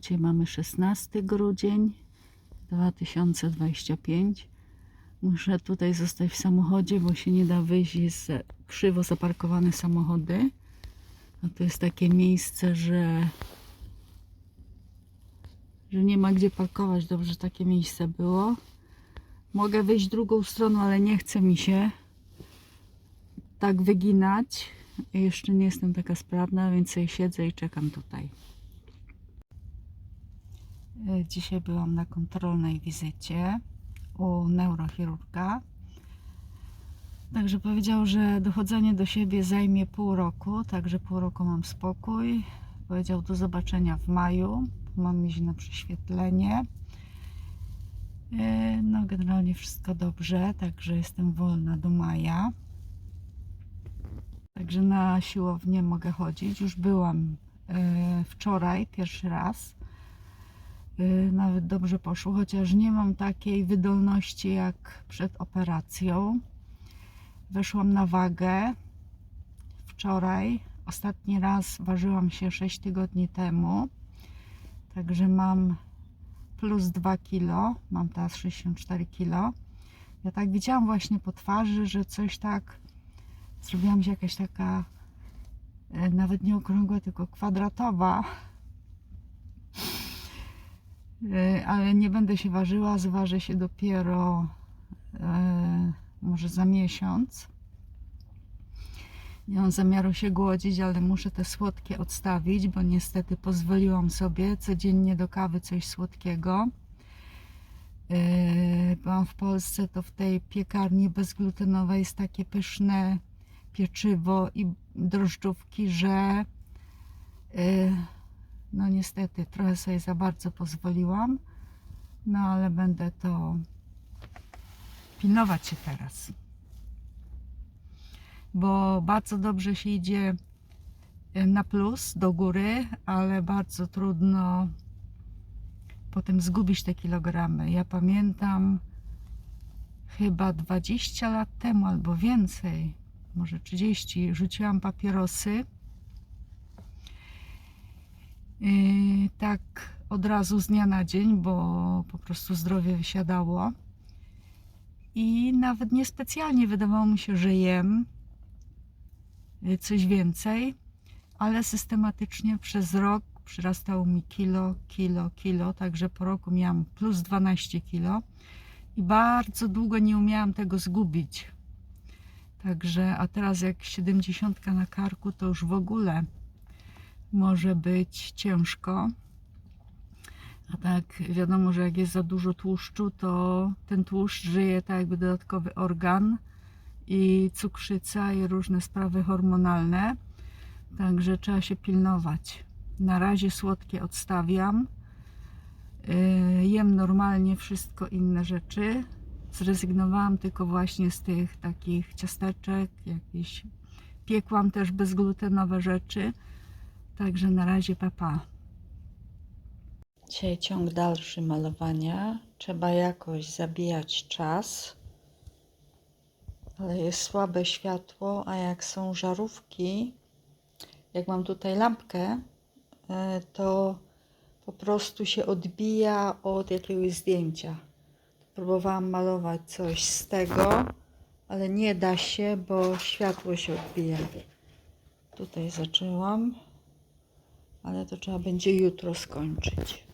dzisiaj mamy 16 grudzień 2025. Muszę tutaj zostać w samochodzie, bo się nie da wyjść, jest krzywo zaparkowane samochody. A to jest takie miejsce, że, że nie ma gdzie parkować. Dobrze, takie miejsce było. Mogę wyjść drugą stroną, ale nie chce mi się tak wyginać. Jeszcze nie jestem taka sprawna, więc siedzę i czekam tutaj. E, Dzisiaj byłam na kontrolnej wizycie u neurochirurga. Także powiedział, że dochodzenie do siebie zajmie pół roku, także pół roku mam spokój. Powiedział do zobaczenia w maju. Mam iść na prześwietlenie. E, No, generalnie wszystko dobrze, także jestem wolna do maja. Także na siłownię mogę chodzić. Już byłam e, wczoraj pierwszy raz. E, Nawet dobrze poszło, chociaż nie mam takiej wydolności jak przed operacją. Weszłam na wagę wczoraj. Ostatni raz ważyłam się 6 tygodni temu. Także mam plus 2 kilo. Mam teraz 64 kilo. Ja tak widziałam właśnie po twarzy, że coś tak zrobiła mi się jakaś taka e, nawet nie okrągła, tylko kwadratowa. E, Ale nie będę się ważyła, zważę się dopiero e, może za miesiąc. Nie mam zamiaru się głodzić, ale muszę te słodkie odstawić, bo niestety pozwoliłam sobie codziennie do kawy coś słodkiego. Yy, byłam w Polsce, to w tej piekarni bezglutenowej jest takie pyszne pieczywo i drożdżówki, że yy, no niestety trochę sobie za bardzo pozwoliłam, no ale będę to pilnować się teraz. Bo bardzo dobrze się idzie yy, na plus, do góry, ale bardzo trudno potem zgubić te kilogramy. Ja pamiętam chyba 20 lat temu albo więcej, może 30, rzuciłam papierosy. Yy, tak od razu z dnia na dzień, bo po prostu zdrowie wysiadało. I nawet niespecjalnie wydawało mi się, że jem yy, coś więcej, ale systematycznie przez rok przyrastało mi kilo, kilo, kilo, także po roku miałam plus 12 kilo i bardzo długo nie umiałam tego zgubić. Także, a teraz jak 70 na karku, to już w ogóle może być ciężko. A tak wiadomo, że jak jest za dużo tłuszczu, to ten tłuszcz żyje tak jakby dodatkowy organ i cukrzyca i różne sprawy hormonalne. Także trzeba się pilnować. Na razie słodkie odstawiam. Yy, Jem normalnie wszystko inne rzeczy. Zrezygnowałam tylko właśnie z tych takich ciasteczek, jakieś piekłam też bezglutenowe rzeczy. Także na razie papa. Dzisiaj ciąg dalszy malowania. Trzeba jakoś zabijać czas. Ale jest słabe światło, a jak są żarówki, jak mam tutaj lampkę, e, to po prostu się odbija od jakiegoś zdjęcia. Próbowałam malować coś z tego, ale nie da się, bo światło się odbija. Tutaj zaczęłam, ale to trzeba będzie jutro skończyć.